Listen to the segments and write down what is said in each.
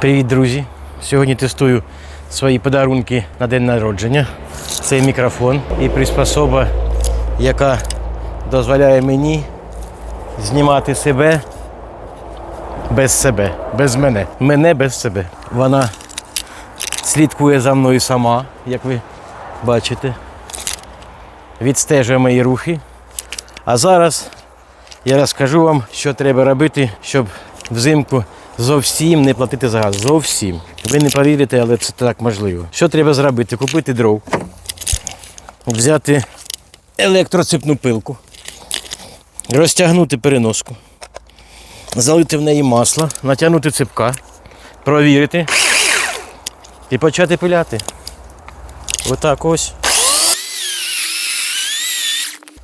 Привіт, друзі! Сьогодні тестую свої подарунки на день народження. Це мікрофон і приспособа, яка дозволяє мені знімати себе без себе, без мене. Мене без себе. Вона слідкує за мною сама, як ви бачите. Відстежує мої рухи. А зараз я розкажу вам, що треба робити, щоб взимку зовсім не платити за газ. Зовсім. Ви не повірите, але це так можливо. Що треба зробити? Купити дров, взяти електроцепну пилку, розтягнути переноску, залити в неї масло, натягнути цепка, провірити і почати пиляти. Отак ось.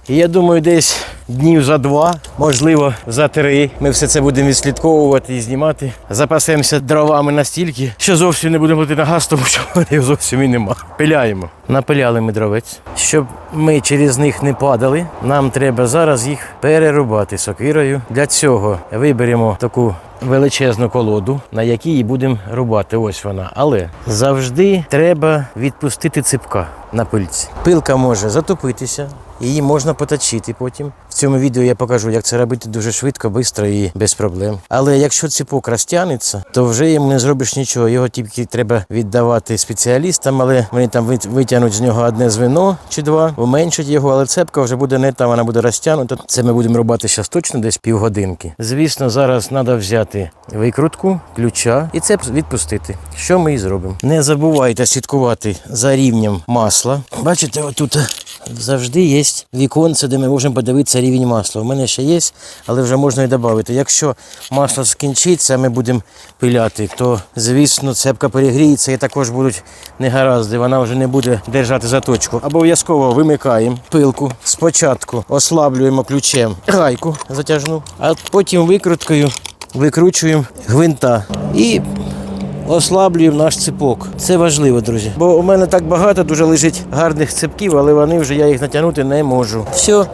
І я думаю, десь днів за два, можливо, за три. Ми все це будемо відслідковувати і знімати. Запасемося дровами настільки, що зовсім не будемо платити на газ, тому що їх зовсім і нема. Пиляємо. Напиляли ми дровець. Щоб ми через них не падали, нам треба зараз їх перерубати сокирою. Для цього виберемо таку величезну колоду, на якій будемо рубати. Ось вона. Але завжди треба відпустити ципка на пильці. Пилка може затопитися, її можна поточити потім. В цьому відео я покажу, як це робити дуже швидко, швидко і без проблем. Але якщо ципок розтягнеться, то вже йому не зробиш нічого. Його тільки треба віддавати спеціалістам, але вони там витягнуть з нього одне звено чи два, уменшать його, але цепка вже буде не та, вона буде розтягнута. Це ми будемо рубати зараз точно десь півгодинки. Звісно, зараз треба взяти викрутку, ключа і цеп відпустити. Що ми і зробимо. Не забувайте слідкувати за рівнем масла. Бачите, отут завжди є віконце, де ми можемо подивитися рівень масла. У мене ще є, але вже можна і додати. Якщо масло скінчиться, ми будемо пиляти, то звісно цепка перегріється і також будуть негаразди. Вона вже не буде держати заточку. Обов'язково вимикаємо пилку. Спочатку ослаблюємо ключем гайку затяжну, а потім викруткою викручуємо гвинта і ослаблюємо наш ципок. Це важливо, друзі. Бо у мене так багато дуже лежить гарних ципків, але вони вже я їх натягнути не можу. Все,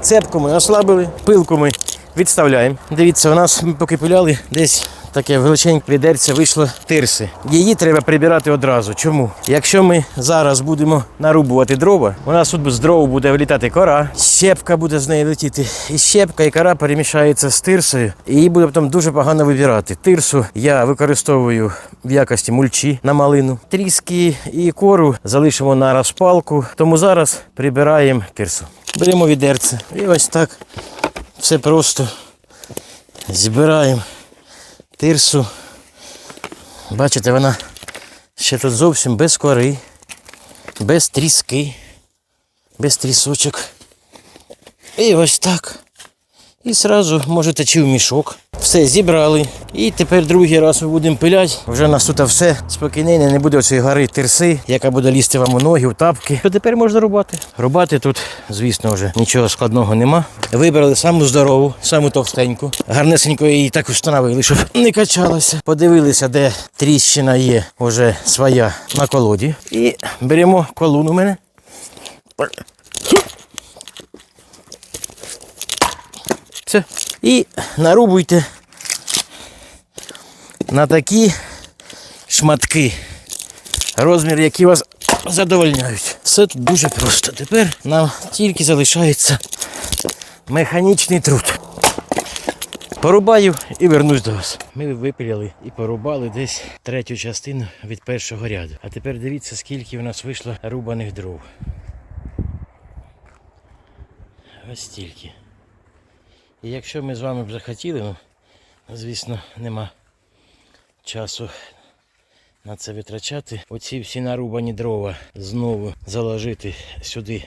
цепку ми ослабили, пилку ми відставляємо. Дивіться, у нас ми поки пиляли десь. Таке величеньке відерце вийшло тирси. Її треба прибирати одразу. Чому? Якщо ми зараз будемо нарубувати дрова, у нас тут з дров буде вилітати кора, щепка буде з неї летіти. І щепка і кора перемішаються з тирсою, і її буде потім дуже погано вибирати. Тирсу я використовую в якості мульчі на малину. Тріски і кору залишимо на розпалку, тому зараз прибираємо тирсу. Беремо відерце і ось так все просто збираємо тирсу. Бачите, вона ще тут зовсім без кори, без тріски, без трісочок. І ось так. І одразу можете чи в мішок. Все зібрали. І тепер другий раз ми будемо пиляти. Вже у нас тут все спокійне, не буде оцієї гори тирси, яка буде лізти вам у ноги, в тапки. То тепер можна рубати. Рубати тут, звісно, вже нічого складного нема. Вибрали саму здорову, саму товстеньку. Гарнесенько її так встановили, щоб не качалася. Подивилися, де тріщина є вже своя на колоді. І беремо колун у мене. Все. І нарубуйте на такі шматки, розмір, які вас задовольняють. Все тут дуже просто. Тепер нам тільки залишається механічний труд. Порубаю і вернусь до вас. Ми випиляли і порубали десь третю частину від першого ряду. А тепер дивіться, скільки в нас вийшло рубаних дров. Ось стільки. І якщо ми з вами б захотіли, ну, звісно, нема часу на це витрачати. Оці всі нарубані дрова знову заложити сюди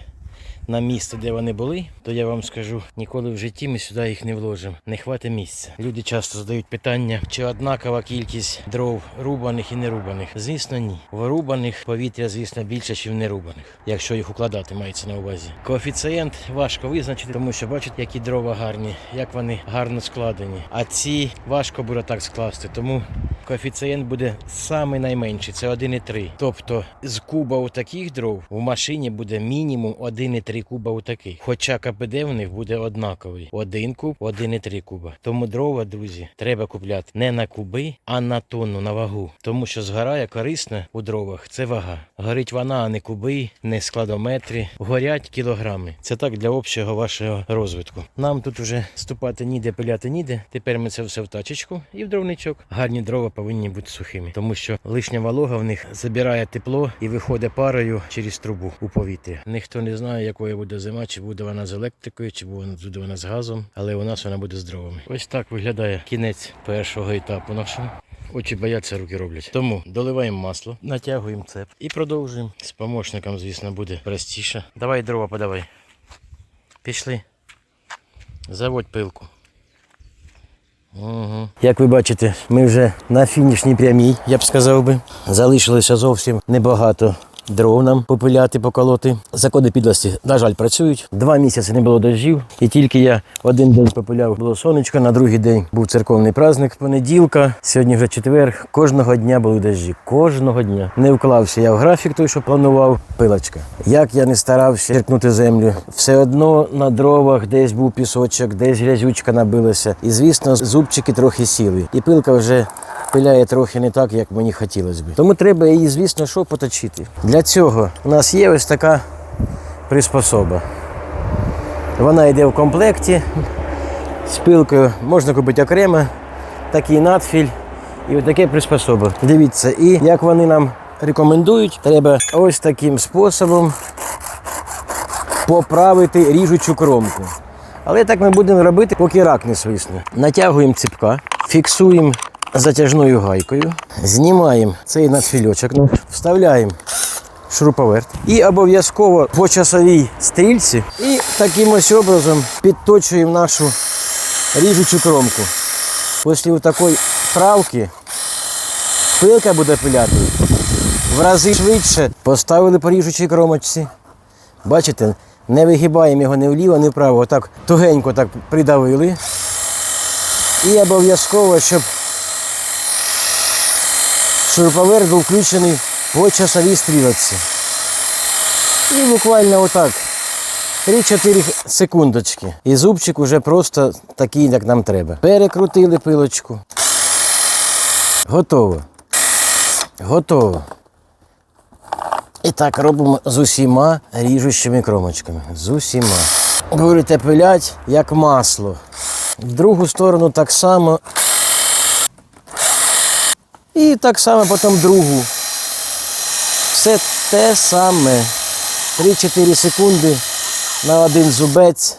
на місце, де вони були, то я вам скажу, ніколи в житті ми сюди їх не вложимо. Не хватить місця. Люди часто задають питання, чи однакова кількість дров рубаних і нерубаних. Звісно, ні. В рубаних повітря, звісно, більше, ніж в нерубаних, якщо їх укладати мається на увазі. Коефіцієнт важко визначити, тому що бачите, які дрова гарні, як вони гарно складені. А ці важко буде так скласти, тому коефіцієнт буде самий найменший, це 1,3. Тобто з куба у таких дров в машині буде мінімум 1,3 1,3 куба у таких. Хоча КПД в них буде однаковий. Один куб, 1,3 куба. Тому дрова, друзі, треба купляти не на куби, а на тонну, на вагу. Тому що згорає корисна у дровах. Це вага. Горить вона, а не куби, не складометри. Горять кілограми. Це так для общого вашого розвитку. Нам тут уже ступати ніде, пиляти ніде. Тепер ми це все в тачечку і в дровничок. Гарні дрова повинні бути сухими, тому що лишня волога в них забирає тепло і виходить парою через трубу у повітря. Ніхто не знає, якою буде зима, чи буде вона з електрикою, чи буде вона з газом, але у нас вона буде з дровами. Ось так виглядає кінець першого етапу нашого. Очі бояться, руки роблять. Тому доливаємо масло, натягуємо цеп і продовжуємо. З помощником, звісно, буде простіше. Давай дрова подавай. Пішли. Заводь пилку. Угу. Як ви бачите, ми вже на фінішній прямій, я б сказав би. Залишилося зовсім небагато дров нам попиляти, поколоти. Закони підлості, на жаль, працюють. Два місяці не було дощів. І тільки я один день попиляв, було сонечко, на другий день був церковний праздник, понеділка. Сьогодні вже четвер. Кожного дня були дощі. Кожного дня. Не вклався я в графік той, що планував. Пилочка. Як я не старався черкнути землю, все одно на дровах десь був пісочок, десь грязючка набилася. І звісно, зубчики трохи сіли. І пилка вже пиляє трохи не так, як мені хотілося б. Тому треба її, звісно, що поточити. Для цього у нас є ось така приспособа. Вона йде в комплекті з пилкою, можна купити окремо, такий надфіль і ось таке приспособа. Дивіться, і як вони нам рекомендують, треба ось таким способом поправити ріжучу кромку. Але так ми будемо робити, поки рак не свисне. Натягуємо ціпка, фіксуємо затяжною гайкою, знімаємо цей надфільочок, вставляємо шуруповерт і обов'язково по часовій стрільці і таким ось образом підточуємо нашу ріжучу кромку. Після такої правки пилка буде пиляти в рази швидше. Поставили по ріжучій кромочці. Бачите, не вигибаємо його ні вліво, ні вправо. Отак тугенько так придавили. І обов'язково, щоб шуруповерт був включений по часовій стрілочці. І буквально отак. 3-4 секундочки. І зубчик уже просто такий, як нам треба. Перекрутили пилочку. Готово. Готово. І так робимо з усіма ріжущими кромочками. З усіма. Будете пилять як масло. В другу сторону так само. І так само потім другу. Все те саме. 3-4 секунди на один зубець.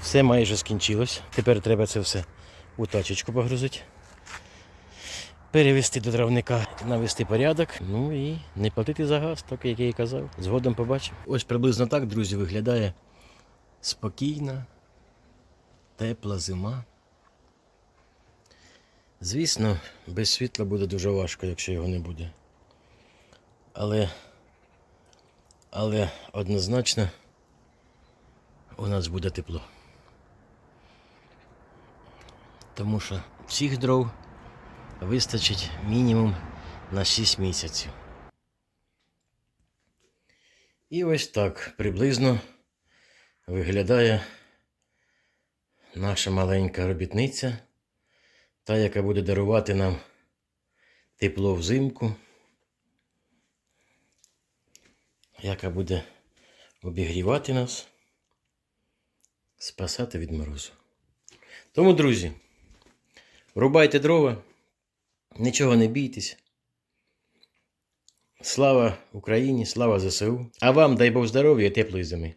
Все майже скінчилось. Тепер треба це все у тачечку погрузити. Перевести до травника, навести порядок, ну і не платити за газ, так як я і казав. Згодом побачимо. Ось приблизно так, друзі, виглядає спокійна, тепла зима. Звісно, без світла буде дуже важко, якщо його не буде. Але, але однозначно у нас буде тепло. Тому що всіх дров вистачить мінімум на 6 місяців. І ось так приблизно виглядає наша маленька робітниця, та, яка буде дарувати нам тепло взимку, яка буде обігрівати нас, спасати від морозу. Тому, друзі, рубайте дрова, нічого не бійтесь. Слава Україні, слава ЗСУ. А вам дай Бог здоров'я і теплої зими.